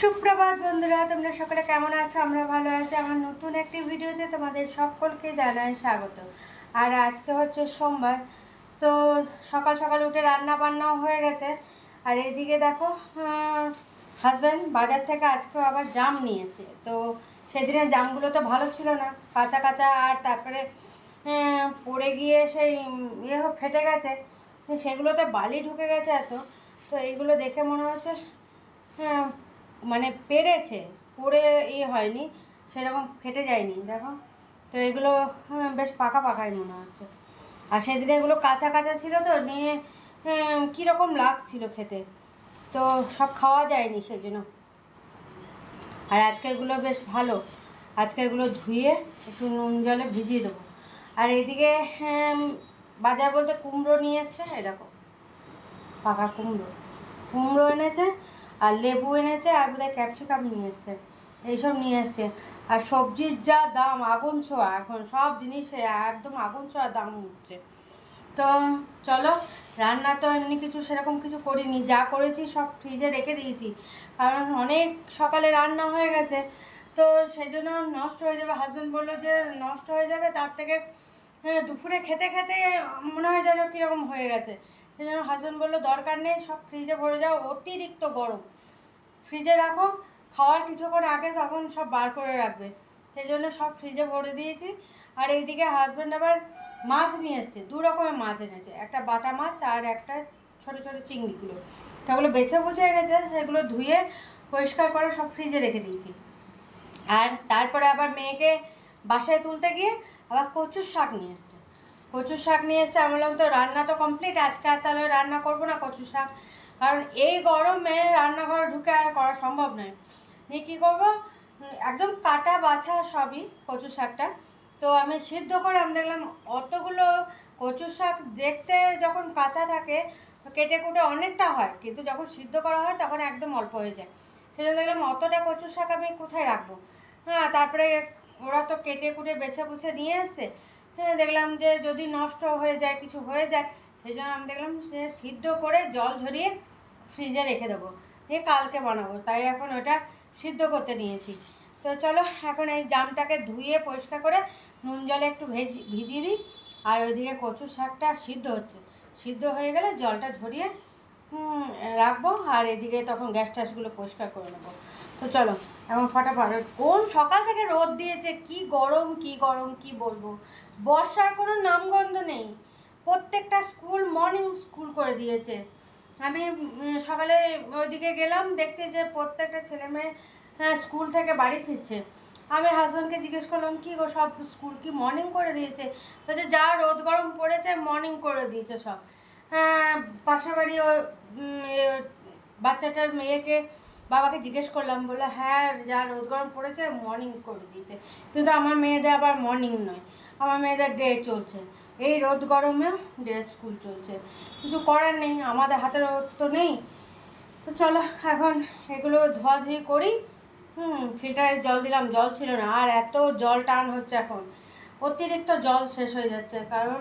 সুপ্রভাত বন্ধুরা, তোমরা সকলে কেমন আছো? আমরা ভালো আছি। আমার নতুন একটি ভিডিওতে তোমাদের সকলকে জানাই স্বাগত। আর আজকে হচ্ছে সোমবার, তো সকাল সকাল উঠে রান্না বান্নাও হয়ে গেছে। আর এদিকে দেখো হাজব্যান্ড বাজার থেকে আজকেও আবার জাম নিয়ে এসেছে। তো সেদিনের জামগুলো তো ভালো ছিল না, কাঁচা কাঁচা, আর তারপরে পড়ে গিয়ে সেই ইয়ে ফেটে গেছে। সেগুলোতে বালি ঢুকে গেছে এত। তো এইগুলো দেখে মনে হচ্ছে মানে পেরেছে পড়ে ইয়ে হয়নি সেরকম ফেটে যায়নি দেখো। তো এগুলো হ্যাঁ, বেশ পাকা পাকাই মনে হচ্ছে। আর সেদিনে এগুলো কাঁচা কাঁচা ছিল তো নিয়ে হ্যাঁ, কীরকম লাগছিল খেতে। তো সব খাওয়া যায়নি সেই জন্য আর আজকে এগুলো বেশ ভালো। আজকে এগুলো ধুয়ে একটু নুন জলে ভিজিয়ে দেবো। আর এইদিকে হ্যাঁ, বাজার বলতে কুমড়ো নিয়ে এসছে দেখো পাকা কুমড়ো। কুমড়ো এনেছে আর লেবু এনেছে আর বোধহয় ক্যাপসিকাম নিয়ে এসছে, এইসব নিয়ে এসছে। আর সবজির যা দাম, আগুন ছোঁয়া, এখন সব জিনিসে একদম আগুন ছোঁয়া দাম উঠছে। তো চলো, রান্না তো এমনি কিছু সেরকম কিছু করিনি, যা করেছি সব ফ্রিজে রেখে দিয়েছি। কারণ অনেক সকালে রান্না হয়ে গেছে, তো সেই জন্য নষ্ট হয়ে যাবে। হাজব্যান্ড বলল যে নষ্ট হয়ে যাবে, তার থেকে হ্যাঁ দুপুরে খেতে খেতে মনে হয় যেন কীরকম হয়ে গেছে। সেই জন্য হাজব্যান্ড বলল, দরকার নেই, সব ফ্রিজে ভরে যাও, অতিরিক্ত গরম। ফ্রিজে রাখো, খাওয়ার কিছুক্ষণ আগে তখন সব বার করে রাখবে। সেই জন্য সব ফ্রিজে ভরে দিয়েছি। আর এইদিকে হাজব্যান্ড আবার মাছ নিয়ে এসছে, দু রকমের মাছ এনেছে। একটা বাটা মাছ আর একটা ছোট ছোট চিংড়িগুলো সেগুলো বেছে বুঝে এনেছে, সেগুলো ধুয়ে পরিষ্কার করে সব ফ্রিজে রেখে দিয়েছি। আর তারপরে আবার মেয়েকে বাসায় তুলতে গিয়ে আবার কচুর শাক নিয়ে এসছে। কচুর শাক নিয়ে এসে আমি বললাম, তো রান্না তো কমপ্লিট আজকে আর তাহলে রান্না করব না কচু শাক? কারণ এই গরমে রান্নাঘরে ঢুকে আর করা সম্ভব নয়। নিয়ে কী করব? একদম কাটা বাছা সবই কচু শাকটা। তো আমি সিদ্ধ করে আমি দেখলাম অতগুলো কচুর শাক দেখতে যখন কাঁচা থাকে, কেটে কুটে অনেকটা হয়, কিন্তু যখন সিদ্ধ করা হয় তখন একদম অল্প হয়ে যায়। সেই জন্য দেখলাম অতটা কচুর শাক আমি কোথায় রাখব? হ্যাঁ তারপরে ওরা তো কেটে কুটে বেছে বুছে নিয়ে এসছে। দেখলাম যে যদি নষ্ট হয়ে যায়, কিছু হয়ে যায়, সেই জন্য আমি দেখলাম সে সিদ্ধ করে জল ঝরিয়ে ফ্রিজে রেখে দেবো। দিয়ে কালকে বানাবো, তাই এখন ওটা সিদ্ধ করতে নিয়েছি। তো চলো, এখন এই জামটাকে ধুয়ে পরিষ্কার করে নুন জলে একটু ভেজি, ভিজিয়ে দিই। আর ওইদিকে কচুর শাকটা সিদ্ধ হচ্ছে। সিদ্ধ হয়ে গেলে জলটা ঝরিয়ে রাখব আর এদিকে তখন গ্যাস ট্যাসগুলো পরিষ্কার করে নেব। তো চলো, এখন ফটাফট, কোন সকাল থেকে রোদ দিয়েছে, কি গরম কি গরম, কি বলব? বর্ষার কোনো নামগন্ধ নেই। প্রত্যেকটা স্কুল মর্নিং স্কুল করে দিয়েছে। আমি সকালে ওইদিকে গেলাম দেখছি যে প্রত্যেকটা ছেলে মেয়ে হ্যাঁ, স্কুল থেকে বাড়ি ফিরছে। আমি হাজব্যান্ডকে জিজ্ঞেস করলাম কি গো সব স্কুল কি মর্নিং করে দিয়েছে? বলছে যা রোদ গরম পড়েছে মর্নিং করে দিয়েছে সব। হ্যাঁ পাশের বাড়ি ও বাচ্চাটার মেয়েকে বাবাকে জিজ্ঞেস করলাম বলে হ্যাঁ যা রোদ গরম পড়েছে মর্নিং করে দিয়েছে। কিন্তু আমার মেয়েদের আবার মর্নিং নয়। আমার মেয়েদের ডে চলছে। এই রোদ গরমেও ডে স্কুল চলছে। কিছু করার নেই, আমাদের হাতে রোদ তো নেই। তো চলো, এখন এগুলো ধোয়াধুয়ি করি। হুম ফিল্টারে জল দিলাম, জল ছিল না। আর এত জল টান হচ্ছে এখন। অতিরিক্ত জল শেষ হয়ে যাচ্ছে, কারণ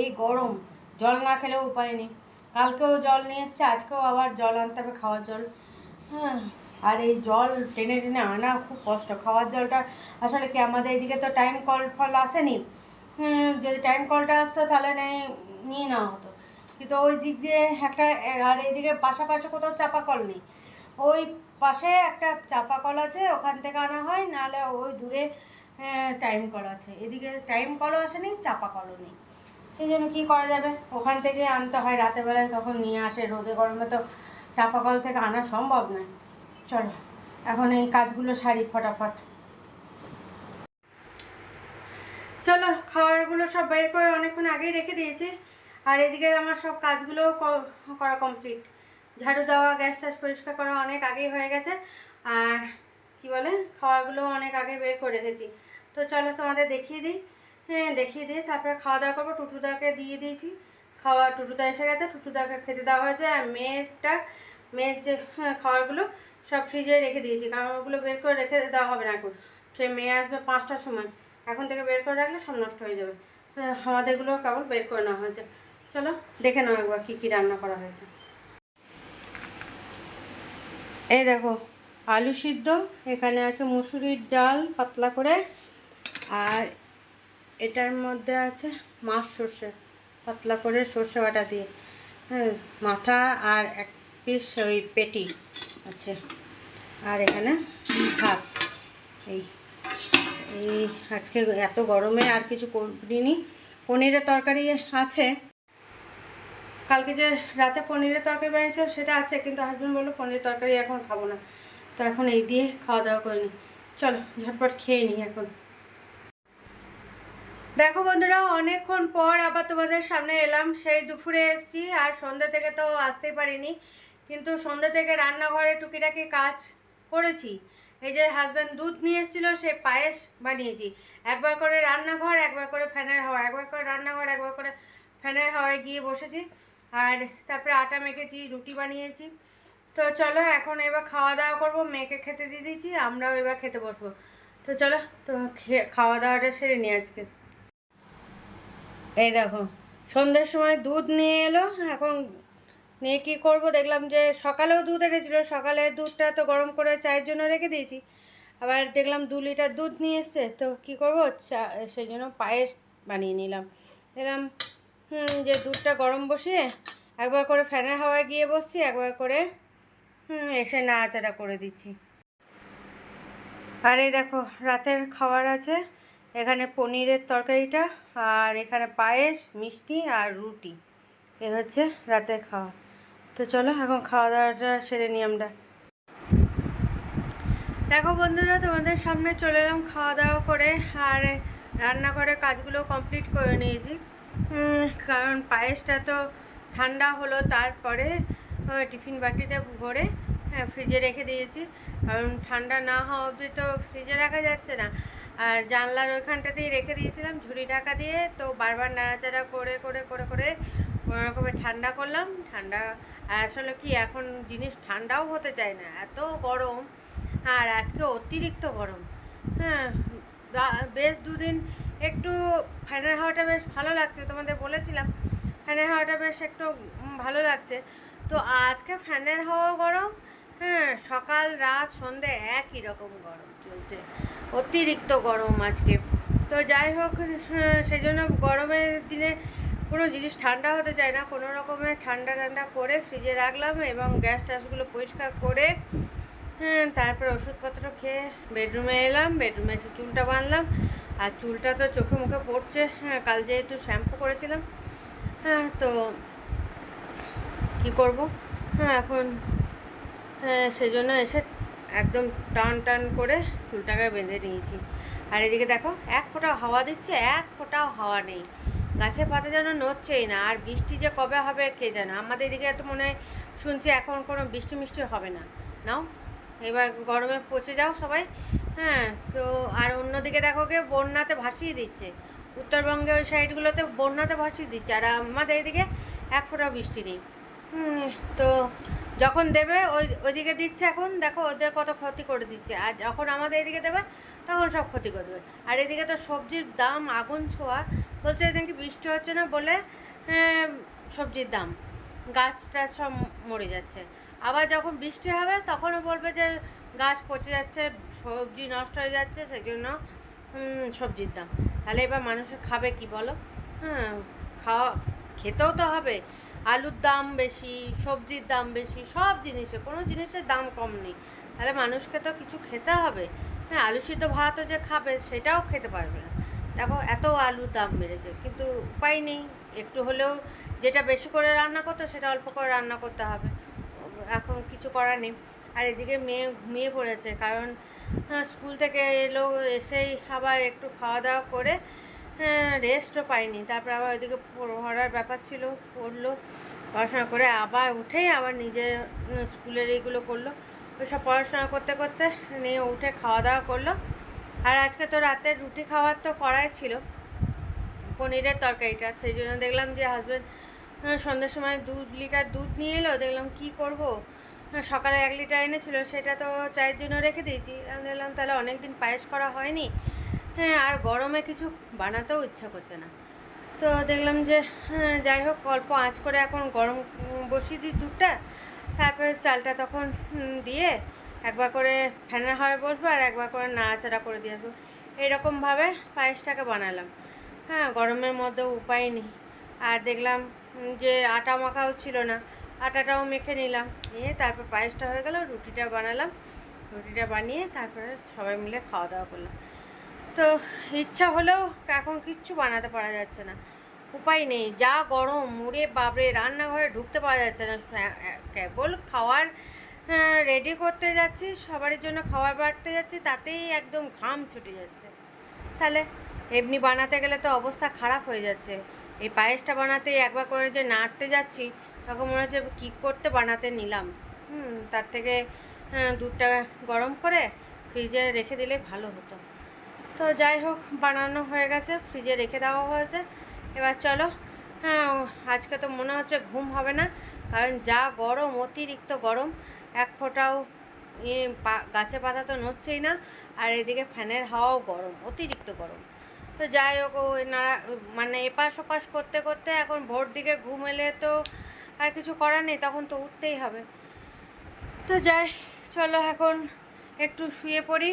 এই গরম। জল না খেলেও উপায় নেই। কালকেও জল নিয়ে এসছে, আজকেও আবার জল আনতে হবে খাওয়ার জল। হ্যাঁ আর এই জল টেনে টেনে আনা খুব কষ্ট। খাওয়ার জলটা আসলে কি আমাদের এদিকে তো টাইম কল ফল আসেনি। যদি টাইম কলটা আসতো তাহলে নেই, নিয়ে নেওয়া হতো। কিন্তু ওই দিক দিয়ে একটা, আর এইদিকে পাশাপাশি কোথাও চাপা কল নেই। ওই পাশে একটা চাপা কল আছে, ওখান থেকে আনা হয়, নাহলে ওই দূরে টাইম কল আছে। এদিকে টাইম কলও আসেনি, চাপা কলও নেই। সেই জন্য কী করা যাবে? ওখান থেকে আনতে হয় রাতের বেলায়, তখন নিয়ে আসে। রোদে গরমে তো চাপা কল থেকে আনা সম্ভব নয়। চলো, এখন এই কাজগুলো সারি ফটাফট। চলো খাবারগুলো সব বের করে অনেকক্ষণ আগেই রেখে দিয়েছি। আর এদিকে আমার সব কাজগুলো করা কমপ্লিট। ঝাড়ু দেওয়া, গ্যাস ট্যাস পরিষ্কার করা অনেক আগেই হয়ে গেছে। আর কি বলে খাবারগুলো অনেক আগে বের করে রেখেছি। তো চলো তোমাদের দেখিয়ে দিই। হ্যাঁ দেখিয়ে দিই। তারপরে খাওয়া দাওয়া করব। টুটুদাকে দিয়ে দিয়েছি। খাওয়া, টুটুদা এসে গেছে। টুটুদাকে খেতে দেওয়া হয়েছে। আর মেয়েরটা মেয়ের যে হ্যাঁ, খাবারগুলো সব ফ্রিজে রেখে দিয়েছি। কারণ ওগুলো বের করে রেখে দেওয়া হবে না এখন। সে মেয়ে আসবে পাঁচটার সময়। এখন থেকে বের করে রাখলে সব নষ্ট হয়ে যাবে। তো আমাদেরগুলো কেবল বের করে নেওয়া হয়েছে। চলো দেখে নাও একবার কী কী রান্না করা হয়েছে। এই দেখো আলু সিদ্ধ এখানে আছে মুসুরির ডাল পাতলা করে আর এটার মধ্যে আছে মাছ সর্ষে পাতলা করে সর্ষে বাটা দিয়ে। হ্যাঁ মাথা আর এক পিস ওই পেটি আছে। আর এখানে ভাত। এই এই আজকে এত গরমে আর কিছু করিনি। পনিরের তরকারি আছে। কালকে যে রাতে পনিরের তরকারি বানিয়েছিলাম সেটা আছে, কিন্তু হাজব্যান্ড বলল পনিরের তরকারি এখন খাব না। তো এখন এই দিয়ে খাওয়া দাওয়া করে নিই চলো, ঝটপট খেয়ে নিই এখন। দেখো বন্ধুরা, অনেকক্ষণ পর আবার তোমাদের সামনে এলাম। সেই দুপুরে এসেছি, আর সন্ধ্যে থেকে তো আসতেই পারিনি। কিন্তু সন্ধ্যে থেকে রান্নাঘরে টুকিটাকি কাজ করেছি। এই যে হাজব্যান্ড দুধ নিয়ে এসেছিল, সে পায়েস বানিয়েছি। একবার করে রান্নাঘর, একবার করে ফ্যানের হাওয়া। একবার করে রান্নাঘর, একবার করে ফ্যানের হাওয়ায় গিয়ে বসেছি। আর তারপরে আটা মেখেছি, রুটি বানিয়েছি। তো চলো, এখন এবার খাওয়া দাওয়া করব। মেয়েকে খেতে দিয়ে দিয়েছি, আমরাও এবার খেতে বসবো। তো চলো, তো খাওয়া দাওয়াটা সেরে নিই আজকে। এই দেখো, সন্ধ্যের সময় দুধ নিয়ে এলো। এখন নিয়ে কী করব? দেখলাম যে সকালেও দুধ এনেছিল। সকালে দুধটা তো গরম করে চায়ের জন্য রেখে দিয়েছি। আবার দেখলাম দু লিটার দুধ নিয়ে এসছে। তো কী করব? চা, সেই জন্য পায়েস বানিয়ে নিলাম। দেখলাম যে দুধটা গরম বসিয়ে একবার করে ফ্যানের হাওয়ায় গিয়ে বসছি। একবার করে এসে নাড়াচাড়া করে দিচ্ছি। আর এই দেখো, রাতের খাবার আছে। এখানে পনিরের তরকারিটা, আর এখানে পায়েস, মিষ্টি আর রুটি। এ হচ্ছে রাতের খাওয়া। তো চলো এখন খাওয়া দাওয়াটা সেরে নিই আমরা। দেখো বন্ধুরা তোমাদের সামনে চলে এলাম খাওয়া দাওয়া করে আর রান্নাঘরের কাজগুলো কমপ্লিট করে নিয়েছি। কারণ পায়েসটা তো ঠান্ডা হলো তারপরে টিফিন বাটিতে ভরে হ্যাঁ, ফ্রিজে রেখে দিয়েছি। কারণ ঠান্ডা না হওয়া অবধি তো ফ্রিজে রাখা যাচ্ছে না। আর জানলার ওইখানটাতেই রেখে দিয়েছিলাম ঝুড়ি ঢাকা দিয়ে তো বারবার নাড়াচাড়া করে করে করে করে কোনো রকমের ঠান্ডা করলাম। ঠান্ডা আসলে কি এখন জিনিস ঠান্ডাও হতে চায় না এত গরম। আর আজকে অতিরিক্ত গরম। হ্যাঁ বেশ দুদিন একটু ফ্যানের হাওয়াটা বেশ ভালো লাগছে তোমাদের বলেছিলাম। ফ্যানের হাওয়াটা বেশ একটু ভালো লাগছে। তো আজকে ফ্যানের হাওয়া গরম হ্যাঁ সকাল রাত সন্ধে একই রকম গরম চলছে। অতিরিক্ত গরম আজকে। তো যাই হোক হ্যাঁ, সেই জন্য গরমের দিনে কোনো জিনিস ঠান্ডা হতে চায় না। কোনো রকমের ঠান্ডা ঠান্ডা করে ফ্রিজে রাখলাম এবং গ্যাস ট্যাসগুলো পরিষ্কার করে হ্যাঁ তারপর ওষুধপত্র খেয়ে বেডরুমে এলাম, বেডরুমে এসে চুলটা বাঁধলাম। আর চুলটা তো চোখে মুখে পড়ছে হ্যাঁ কাল যেহেতু শ্যাম্পু করেছিলাম হ্যাঁ তো কি করব? হ্যাঁ এখন হ্যাঁ সেজন্য এসে একদম টান টান করে চুলটাকে বেঁধে নিয়েছি। আর এদিকে দেখো, এক ফোঁটাও হাওয়া দিচ্ছে, এক ফোঁটাও হাওয়া নেই। গাছের পাতা যেন নড়ছেই না, আর বৃষ্টি যে কবে হবে কে জানে? আমাদের এদিকে তো মনে হয় শুনছি এখন কোনো বৃষ্টি মিষ্টি হবে না। নাও, এবার গরমে পচে যাও সবাই। হ্যাঁ তো আর অন্যদিকে দেখো কে, বন্যাতে ভাসিয়ে দিচ্ছে। উত্তরবঙ্গে ওই সাইডগুলোতে বন্যাতে ভাসিয়ে দিচ্ছে, আর আমাদের এদিকে এক ফোঁটাও বৃষ্টি নেই। তো যখন দেবে, ওই, ওইদিকে দিচ্ছে এখন, দেখো ওদের কত ক্ষতি করে দিচ্ছে। আর যখন আমাদের এদিকে দেবে, তখন সব ক্ষতি করে দেবে। আর এদিকে তো সবজির দাম আগুন ছোঁয়া বলছে নাকি বৃষ্টি হচ্ছে না বলে হ্যাঁ, সবজির দাম। গাছটা সব মরে যাচ্ছে। আবার যখন বৃষ্টি হবে তখনও বলবে যে গাছ পচে যাচ্ছে সবজি নষ্ট হয়ে যাচ্ছে সেই জন্য সবজির দাম। তাহলে এবার মানুষে খাবে কি বলো? হ্যাঁ খাওয়া খেতেও তো হবে। আলুর দাম বেশি সবজির দাম বেশি সব জিনিসে কোনো জিনিসের দাম কম নেই। তাহলে মানুষকে তো কিছু খেতে হবে। হ্যাঁ আলু সিদ্ধ ভাতও যে খাবে সেটাও খেতে পারবে না। দেখো এত আলুর দাম বেড়েছে। কিন্তু উপায় নেই। একটু হলেও যেটা বেশি করে রান্না করতো সেটা অল্প করে রান্না করতে হবে। এখন কিছু করার নেই। আর এদিকে মেয়ে ঘুমিয়ে পড়েছে। কারণ হ্যাঁ, স্কুল থেকে এলো এসেই আবার একটু খাওয়া দাওয়া করে রেস্টও পাইনি তারপর আবার ওইদিকে পড়ার ব্যাপার ছিল পড়ল পড়াশোনা করে আবার উঠেই আবার নিজের স্কুলের এইগুলো করল। ওইসব পড়াশোনা করতে করতে নিয়ে উঠে খাওয়া দাওয়া করল। আর আজকে তো রাতে রুটি খাওয়ার তো করাই ছিল পনিরের তরকারিটা। সেই জন্য দেখলাম যে হাজব্যান্ড সন্ধ্যের সময় দু লিটার দুধ নিয়ে এলো। দেখলাম কি করব? সকালে এক লিটার এনেছিল সেটা তো চায়ের জন্য রেখে দিয়েছি। আমি দেখলাম তাহলে অনেক দিন পায়েস করা হয়নি। হ্যাঁ আর গরমে কিছু বানাতেও ইচ্ছা করছে না। তো দেখলাম যে হ্যাঁ, যাই হোক অল্প আঁচ করে এখন গরম বসিয়ে দিই দুধটা। তারপরে চালটা তখন দিয়ে একবার করে ফ্যানের হাওয়ায় বসবো আর একবার করে নাড়াচাড়া করে দিয়ে আসব। এইরকমভাবে পায়েসটাকে বানালাম। হ্যাঁ গরমের মধ্যেও উপায় নেই। আর দেখলাম যে আটা মাখাও ছিল না, আটাটাও মেখে নিলাম। নিয়ে তারপর পায়েসটা হয়ে গেল, রুটিটা বানালাম। রুটিটা বানিয়ে তারপরে সবাই মিলে খাওয়া দাওয়া করলাম। তো ইচ্ছা হলেও এখন কিচ্ছু বানাতে পারা যাচ্ছে না। উপায় নেই। যা গরম মুড়ে বাবরে রান্নাঘরে ঢুকতে পারা যাচ্ছে না। কেবল খাওয়ার রেডি করতে যাচ্ছি সবারই জন্য খাবার বাড়তে যাচ্ছি তাতেই একদম ঘাম ছুটে যাচ্ছে। তাহলে এমনি বানাতে গেলে তো অবস্থা খারাপ হয়ে যাচ্ছে। এই পায়েসটা বানাতে একবার করে যে নাড়তে যাচ্ছি তখন মনে হচ্ছে কী করতে বানাতে নিলাম। হুম তার থেকে আহ, দুধটা গরম করে ফ্রিজে রেখে দিলে ভালো হতো। তো যাই হোক বানানো হয়ে গেছে ফ্রিজে রেখে দেওয়া হয়েছে। এবার চলো হ্যাঁ আজকে তো মনে হচ্ছে ঘুম হবে না কারণ যা গরম অতিরিক্ত গরম এক ফোঁটাও ইয়ে গাছে পাতা তো নড়ছেই না, আর এদিকে ফ্যানের হাওয়াও গরম, অতিরিক্ত গরম। তো যাই হোক ওই নাড়া মানে এপাশ ওপাশ করতে করতে এখন ভোর দিকে ঘুম এলে তো আর কিছু করার নেই, তখন তো উঠতেই হবে। তো যাই, চলো এখন একটু শুয়ে পড়ি,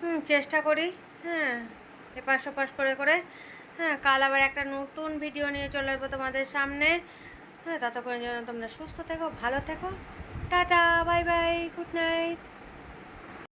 হুম, চেষ্টা করি হ্যাঁ এপাশ ওপাশ করে করে হ্যাঁ কাল আবার একটা নতুন ভিডিও নিয়ে চলে আসব তোমাদের সামনে। হ্যাঁ ততক্ষণের জন্য তোমরা সুস্থ থেকো, ভালো থেকো। tata bye bye good night